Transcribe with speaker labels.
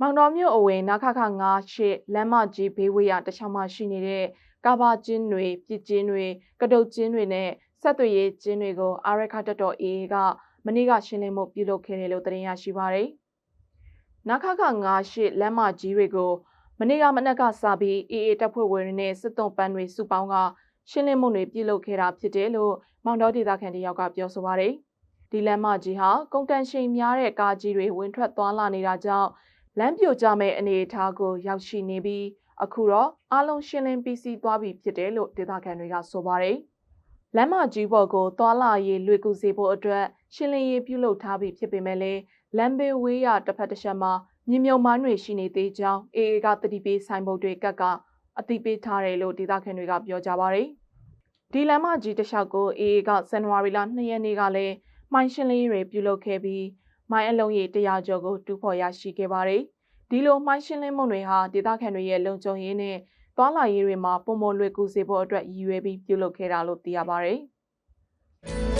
Speaker 1: မောင်တော်မြို့အဝင်နခခ9ရှစ်လမ်းမကြီးဘေးဝေးရတခြားမှရှိနေတဲ့ကာဘာကျင်းတွေပြစ်ကျင်းတွေကတုတ်ကျင်းတွေနဲ့ဆက်သွေးရေးကျင်းတွေကိုအာရခတက်တော် AA ကမနေ့ကရှင်းလင်းမှုပြုလုပ်ခဲ့တယ်လို့သတင်းရရှိပါရယ်နခခ9ရှစ်လမ်းမကြီးတွေကိုမနေ့ကမနက်ကစပြီး AA တပ်ဖွဲ့ဝင်တွေနဲ့စစ်တုံးပန်းတွေစုပေါင်းကရှင်းလင်းမှုတွေပြုလုပ်ခဲ့တာဖြစ်တယ်လို့မောင်တော်ဒေသခံတယောက်ကပြောဆိုပါရယ်ဒီလမ်းမကြီးဟာကုန်တန်ရှိန်များတဲ့ကားကြီးတွေဝင်ထွက်သွားလာနေတာကြောင့် လမ်းပြိုကျမဲ့အနေအထားကိုရောက်ရှိနေပြီးအခုတော့အလုံးရှင်းလင်းပြီးစီးသွားပြီဖြစ်တယ်လို့ဒေသခံတွေကဆိုပါတယ်။လမ်းမကြီးပေါ်ကိုသွာလာရေးလွေကူစေဖို့အတွက်ရှင်းလင်းရေးပြုလုပ်ထားပြီးဖြစ်ပေမဲ့လည်းလမ်းဘေးဝေးရတစ်ဖက်တစ်ချက်မှာမြေမြုံမိုင်းတွေရှိနေသေးကြောင်း AA ကတတိပေးဆိုင်ဘုတ်တွေကတ်ကအတိပေးထားတယ်လို့ဒေသခံတွေကပြောကြပါတယ်။ဒီလမ်းမကြီးတစ်လျှောက်ကို AA ကဇန်နဝါရီလ2ရက်နေ့ကလည်းမိုင်းရှင်းလင်းရေးတွေပြုလုပ်ခဲ့ပြီး မိုင်းအလုံးရေ100ကျော်ကိုတူဖော်ရရှိခဲ့ပါတယ်။ဒီလိုမိုင်းရှင်းလင်းမှုတွေဟာဒေသခံတွေရဲ့လုံခြုံရေးနဲ့သွားလာရေးတွေမှာပုံမလွယ်ကူစေဖို့အတွက်ရည်ရွယ်ပြီးပြုလုပ်ခဲ့တာလို့သိရပါတယ်။